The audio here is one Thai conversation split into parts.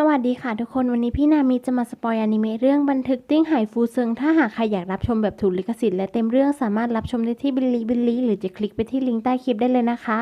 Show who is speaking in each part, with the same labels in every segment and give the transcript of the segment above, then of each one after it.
Speaker 1: สวัสดีค่ะทุกคนวันนี้พี่นามีจะมาสปอยอนิเมะเรื่องบันทึกติ้งไหฟูเซิงถ้าหากใครอยากรับชมแบบถูกลิขสิทธิ์และเต็มเรื่องสามารถรับชมได้ที่บิลลี่บิลลี่หรือจะคลิกไปที่ลิงก์ใต้คลิปได้เลยนะคะ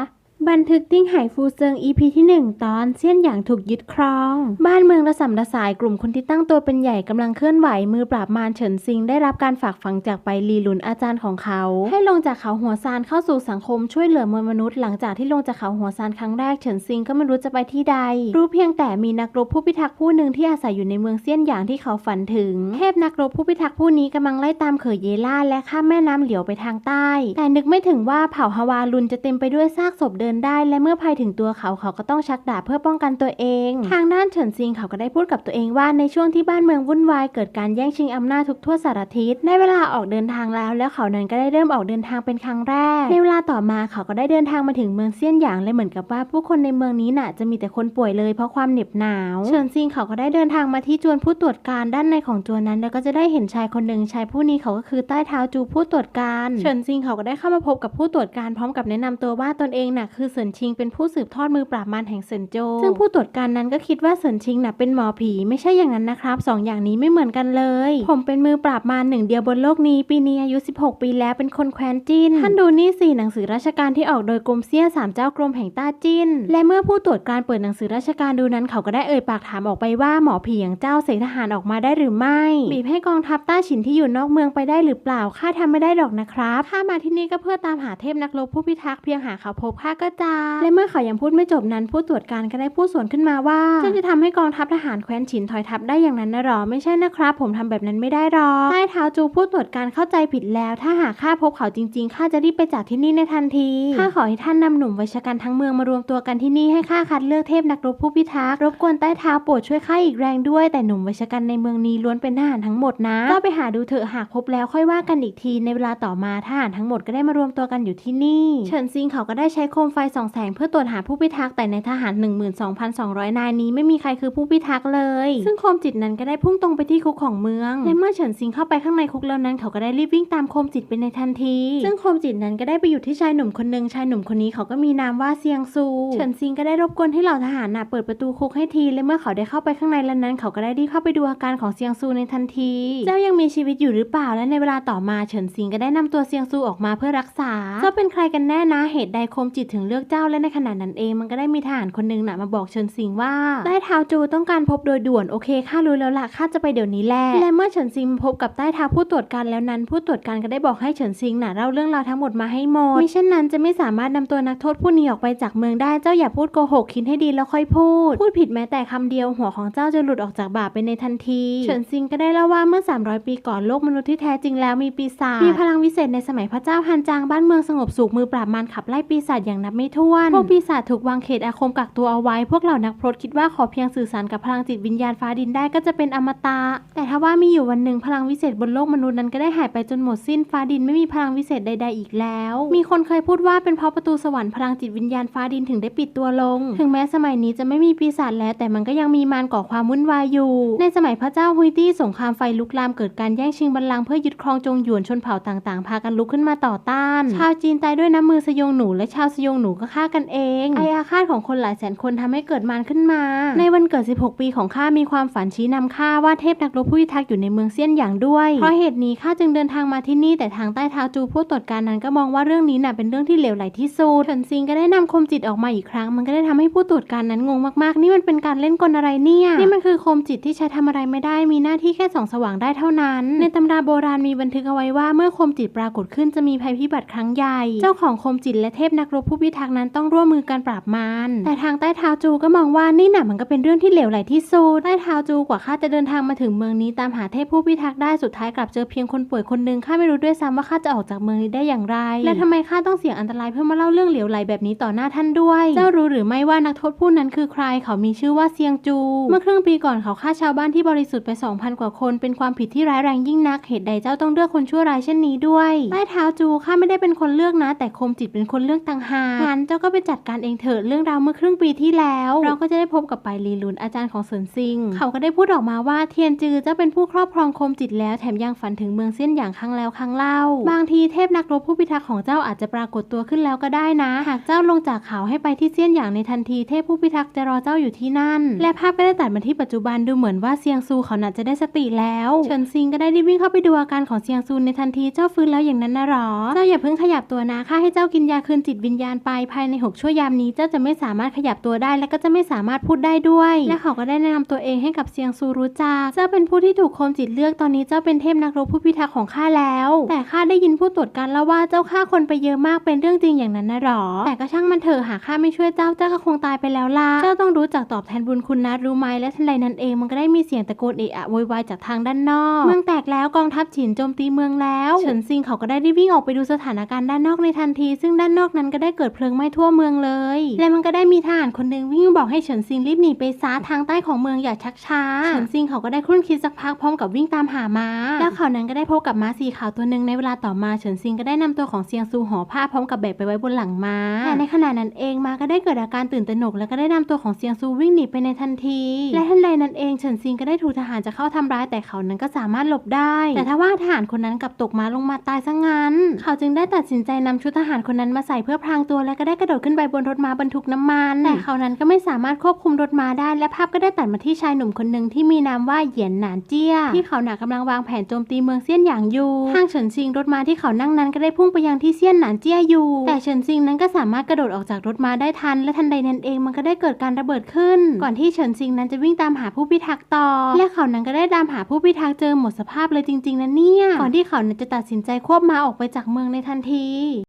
Speaker 1: บันทึกติ้งไหฟูเซิง EP ที่ 1 ตอนเสี้ยนหยางถูกยึดครอง บ้านเมืองระสำระสายกลุ่มคนที่ตั้งตัวเป็นใหญ่กำลังเคลื่อนไหวมือปราบมารเฉินซิง ได้รับการฝากฝังจากไปลีหลุนอาจารย์ของเขา ให้ลงจากเขาหัวซานเข้าสู่สังคมช่วยเหลือมวลมนุษย์หลังจากที่ลงจากเขาหัวซานครั้งแรกเฉินซิงก็ไม่รู้จะไปที่ใด รู้เพียงแต่มีนักรบผู้พิทักษ์ผู้หนึ่งที่อาศัยอยู่ในเมืองเซียนหยางที่เขาฝันถึงเทพนักรบผู้พิทักษ์ผู้นี้กำลังไล่ตามเขยเยล่าและข้ามแม่น้ำเหลียวไปทางใต้ แต่นึกไม่ถึงว่าเผ่าฮาวาลุนจะเต็มไปด้วยซากศพเดินได้ และเมื่อภัยถึงตัวเขาเขาก็ต้องชักดาบเพื่อป้องกันตัวเอง ทางด้านเฉินซิงเขาก็ได้พูดกับตัวเองว่าในช่วงที่บ้านเมืองวุ่นวายเกิดการแย่งชิงอำนาจทุกทั่วสารทิศได้เวลาออกเดินทางแล้ว แล้วเขานั้นก็ได้เริ่มออกเดินทางเป็นครั้งแรกในเวลาต่อมาเขาก็ได้เดินทางมาถึงเมืองเซียนหยางและเหมือนกับว่าผู้คนในเมืองนี้น่ะจะมีแต่คนป่วยเลยเพราะความเหน็บหนาวเฉินซิงเขาก็ได้เดินทางมาที่จวนผู้ตรวจการด้านในของจวนนั้น แล้วก็จะได้เห็นชายคนหนึ่งชายผู้นี้เขาก็คือใต้เท้าจูผู้ตรวจการเฉินซิงเขาก็ได้เข้ามาพบกับผู้ตรวจการพร้อมกับแนะนำตัวว่าตนเองน่ะคือเสินชิงเป็นผู้สืบทอดมือปราบมารแห่งเซินโจวซึ่งผู้ตรวจการนั้นก็คิดว่าเสินชิงน่ะเป็นหมอผีไม่ใช่อย่างนั้นนะครับสองอย่างนี้ไม่เหมือนกันเลย ผมเป็นมือปราบมารหนึ่งเดียวบนโลกนี้ ปีนี้อายุ 16 ปีแล้วเป็นคนแคว้นจินท่านดูนี่สิหนังสือราชการที่ออกโดยกรมเสี้ยสามเจ้ากรมแห่งต้าจินและเมื่อผู้ตรวจการเปิดหนังสือราชการดูนั้นเขาก็ได้เอ่ยปากถามออกไปว่าหมอผีอย่างเจ้าเสกทหารออกมาได้หรือไม่บีบให้กองทัพต้าฉินที่อยู่นอกเมืองไปได้หรือเปล่าข้าทำไม่ได้หรอกนะครับข้ามาที่นี่ก็เพื่อตามหาเทพนักรบผู้พิทักษ์เพียงหาเขาพบข้าก็จะและเมื่อเขายังพูดไม่จบนั้นผู้ตรวจการก็ได้พูดสวนขึ้นมาว่าเจ้าจะทำให้กองทัพทหารแคว้นฉินถอยทัพได้อย่างนั้นนะหรอ ไม่ใช่นะครับ ผมทำแบบนั้นไม่ได้หรอกใต้เท้าจูผู้ตรวจการเข้าใจผิดแล้ว ถ้าหากข้าพบเขาจริงๆข้าจะรีบไปจากที่นี่ในทันทีข้าขอให้ท่านนำหนุ่มวัยชกันทั้งเมืองมารวมตัวกันที่นี่ให้ข้าคัดเลือกเทพนักรบผู้พิทักษ์รบกวนใต้เท้าโปรดช่วยข้าอีกแรงด้วย แต่หนุ่มวัยชกันในเมืองนี้ล้วนเป็นทหารทั้งหมดนะก็ไปหาดูเถอะหากพบแล้วค่อยว่ากันอีกทีในเวลาต่อมาทหารทั้งหมดก็ได้มารวมตัวกันอยู่ที่นี่ เฉินซิงเขาก็ได้ใช้โคมไฟส่องแสงเพื่อตรวจหาผู้พิทักษ์แต่ในทหาร 12,200 นายนี้ไม่มีใครคือผู้พิทักษ์เลย ซึ่งโคมจิตนั้นก็ได้พุ่งตรงไปที่คุกของเมือง และเมื่อเฉินซิงเข้าไปข้างในคุกแล้วนั้นเขาก็ได้รีบวิ่งตามโคมจิตไปในทันที ซึ่งโคมจิตนั้นก็ได้ไปอยู่ที่ชายหนุ่มคนหนึ่งชายหนุ่มคนนี้เขาก็มีนามว่าเซียงซู เฉินซิงก็ได้รบกวนให้เหล่าทหารน่ะเปิดประตูคุกให้ทีและเมื่อเขาได้เข้าไปข้างในแล้วนั้น เขาก็ได้รีบเข้าไปดูอาการของเซียงซูในทันที เจ้ายังมีชีวิตอยู่หรือเปล่าและในเวลาต่อมาเฉินซิงก็ได้นำตัวเซียงซูออกมาเพื่อรักษาเจ้าเป็นใครกันแน่นะเหตุใดโคมจิตถึงเลือกเจ้าและในขณะนั้นเองมันก็ได้มีทหารคนหนึงน่ะมาบอกเฉินซิงว่า ใต้เท้าจูต้องการพบโดยด่วนโอเคข้ารู้แล้วล่ะข้าจะไปเดี๋ยวนี้แหละและเมื่อเฉินซิงพบกับใต้เท้าผู้ตรวจการแล้วนั้น ผู้ตรวจการก็ได้บอกให้เฉินซิงน่ะเล่าเรื่องราวทั้งหมดมาให้หมดมิเช่นนั้นจะไม่สามารถนำตัวนักโทษผู้นี้ออกไปจากเมืองได้เจ้าอย่าพูดโกหกคิดให้ดีแล้วค่อยพูด พูดผิดแม้แต่คำเดียวหัวของเจ้าจะหลุดออกจากบ่าไปในทันทีเฉินซิงก็ได้เล่าว่าเมื่อ 300 ปีก่อนโลกมนุษย์ที่แท้จริงแล้วมีปีศาจมีพลังวิเศษในสมัยพระเจ้าฮันจางบ้านเมืองสงบสุขมือปราบมารขับไล่ปีศาจอย่างนับไม่ถ้วน พวกปีศาจถูกวางเขตอาคมกักตัวเอาไว้ พวกเหล่านักพรตคิดว่าขอเพียงสื่อสารกับพลังจิตวิญญาณฟ้าดินได้ก็จะเป็นอมตะ แต่ถ้าว่ามีอยู่วันหนึ่งพลังวิเศษบนโลกมนุษย์นั้นก็ได้หายไปจนหมดสิ้นฟ้าดินไม่มีพลังวิเศษใด ๆ อีกแล้ว มีคนเคยพูดว่าเป็นเพราะประตูสวรรค์พลังจิตวิญญาณฟ้าดินถึงได้ปิดตัวลง ถึงแม้สมัยนี้จะไม่มีปีศาจแล้ว แต่มันก็ยังมีมารก่อความวุ่นวายอยู่ ในสมัยพระเจ้าฮุยตี้สงครามไฟลุกลามเกิดการแย่งชิงบัลลังก์เพื่อยึดครองจงหยวนชนเผ่าต่างๆ พากันลุกขึ้นมาต่อต้าน ชาวจีนตายด้วยน้ำมือสยองหนูและชาวสยองหนูก็ฆ่ากันเอง ไออาฆาตของคนหลายแสนคนทำให้เกิดมารขึ้นมา ในวันเกิด 16 ปีของข้ามีความฝันชี้นำข้าว่าเทพนักรบผู้พิทักษ์อยู่ในเมืองเซียนหยางด้วย เพราะเหตุนี้ข้าจึงเดินทางมาที่นี่แต่ทางใต้เท้าจูผู้ตรวจการนั้นก็มองว่าเรื่องนี้น่ะเป็นเรื่องที่เหลวไหลที่สุดเฉินซิงก็ได้นำคมจิตออกมาอีกครั้ง มันก็ได้ทำให้ผู้ตรวจการนั้นงงมากๆ นี่มันเป็นการเล่นกลอะไรเนี่ยนี่มันคือคมจิตที่ใช้ทำอะไรไม่ได้ มีหน้าที่แค่ส่องสว่างได้เท่านั้น ในตำราโบราณมีบันทึกเอาไว้ว่าเมื่อคมจิตปรากฏขึ้นจะมีภัยพิบัติครั้งใหญ่ เจ้าของคมจิตและเทพนักรบผู้พิทักษ์นั้นต้องร่วมมือกันปราบมารแต่ทางใต้เท้าจูก็มองว่านี่น่ะมันก็เป็นเรื่องที่เหลวไหลที่สุด ใต้เท้าจูกว่าข้าจะเดินทางมาถึงเมืองนี้ตามหาเทพผู้พิทักษ์ได้สุดท้ายกลับเจอเพียงคนป่วยคนหนึ่งข้าไม่รู้ด้วยซ้ำว่าข้าจะออกจากเมืองนี้ได้อย่างไร และทำไมข้าต้องเสี่ยงอันตรายเพื่อมาเล่าเรื่องเหลวไหลแบบนี้ต่อหน้าท่านด้วย เจ้ารู้หรือไม่ว่านักโทษผู้นั้นคือใคร เขามีชื่อว่าเซียงจู เมื่อครึ่งปีก่อนเขาฆ่าชาวบ้านที่บริสุทธิ์ไป 2,000 กว่าคน เป็นความผิดที่ร้ายแรงยิ่งนัก เหตุใดเจ้าต้องเลือกคนชั่วร้ายเช่นนี้ด้วย ใต้เท้าจูข้าไม่ได้เป็นคนเลือกนะ แต่คมจิตเป็นคนเลือกต่างหากงั้นเจ้าก็ไปจัดการเองเถอะเรื่องราวเมื่อครึ่งปีที่แล้ว เราก็จะได้พบกับไปลีลุนอาจารย์ของเซินซิง เขาก็ได้พูดออกมาว่าเทียนจือเจ้าเป็นผู้ครอบครองคมจิตแล้วแถมยังฝันถึงเมืองเส้นอย่างครั้งแล้วครั้งเล่า บางทีเทพนักรบผู้พิทักษ์ของเจ้าอาจจะปรากฏตัวขึ้นแล้วก็ได้นะ หากเจ้าลงจากเขาให้ไปที่เซียนอย่างในทันทีเทพผู้พิทักษ์จะรอเจ้าอยู่ที่นั่น และภาพก็ได้ตัดมาที่ปัจจุบันดูเหมือนว่าเซียงซูเขาน่าจะได้สติแล้วเฉินซิงก็ได้รีบวิ่งเข้าไปดูอาการของเซียงซูในทันทีเจ้าฟื้นแล้วอย่างนั้นนะหรอเจ้าอย่าเพิ่งขยับตัวนะข้าให้เจ้ากินยาคืนจิตวิญญาณไปภายในหกชั่วยามนี้เจ้าจะไม่สามารถขยับตัวได้ และก็จะไม่สามารถพูดได้ด้วย และเขาก็ได้แนะนำตัวเองให้กับเซียงซูรู้จักเจ้าเป็นผู้ที่ถูกโคมจิตเลือกตอนนี้เจ้าเป็นเทพนักรบผู้พิทักษ์ของข้าแล้ว แต่ข้าได้ยินผู้ตรวจการเล่าว่าเจ้าฆ่าคนไปเยอะมากเป็นเรื่องจริงอย่างนั้นนะหรอ แต่ก็ช่างมันเถอะหากข้าไม่ช่วยเจ้าเจ้าก็คงตายไปแล้วล่ะเจ้าต้องรู้จักตอบแทนบุญคุณนะรู้ไหมและทันใดนั้นเองมันก็ได้มีเสียงตะโกนเอะอะโวยวายจากทางด้านนอก เมืองแตกแล้วกองทัพฉินโจมตีเมืองแล้วเฉินซิงเขาก็ได้รีบวิ่งออกไปดูสถานการณ์ด้านนอกในทันที ซึ่งด้านนอกนั้นก็ได้เกิดเพลิงไหม้ทั่วเมืองเลย และมันก็ได้มีทหารคนหนึ่งวิ่งบอกให้เฉินซิงรีบหนีไปซะทางใต้ของเมืองอย่าชักช้าเฉินซิงเขาก็ได้ครุ่นคิดสักพักพร้อมกับวิ่งตามหาม้า แล้วเขานั้นก็ได้พบกับม้าสีขาวตัวหนึ่งในเวลาต่อมาเฉินซิงก็ได้นำตัวของเซียงซูห่อผ้าพร้อมกับแบกไปไว้บนหลังม้าแต่ในขณะนั้นเองม้าก็ได้เกิดอาการตื่นตระหนกแล้วก็ได้นำตัวของเซียงซูวิ่งหนีไปในทันที และทันใดนั้นเองเฉินซิงก็ได้ถูกทหารจะเข้าทำร้ายแต่เขานั้นก็สามารถหลบได้ แต่ถ้าว่าทหารคนนั้นกลับตกม้าลงมาตายซะงั้น เขาจึงได้ตัดสินใจนำชุดทหารคนนั้นมาใส่เพื่อพรางตัวและก็ได้กระโดดขึ้นไปบนรถม้าบรรทุกน้ำมันแต่เขานั้นก็ไม่สามารถควบคุมรถม้าได้ และภาพก็ได้ตัดมาที่ชายหนุ่มคนหนึ่งที่มีนามว่าเหยียนหนานเจี้ยที่เขาหนากำลังวางแผนโจมตีเมืองเซียนหยางอยู่ทางเฉินซิงรถม้าที่เขานั่งนั้นก็ได้พุ่งไปยังที่เซียนหนานเจี้ยอยู่แต่เฉินซิงนั้นก็สามารถกระโดดออกจากรถม้าได้ทัน และทันใดนั้นเองมันก็ได้เกิดการระเบิดขึ้น ก่อนที่เฉินซิงนั้นจะวิ่งตามหาผู้พิทักษ์ต่อ และเขานั้นก็ได้ตามหาผู้พิทักษ์เจอหมดสภาพเลยจริงๆนะเนี่ยก่อนที่เขานั้นจะตัดสินใจควบม้าออกไปจากเมืองในทันที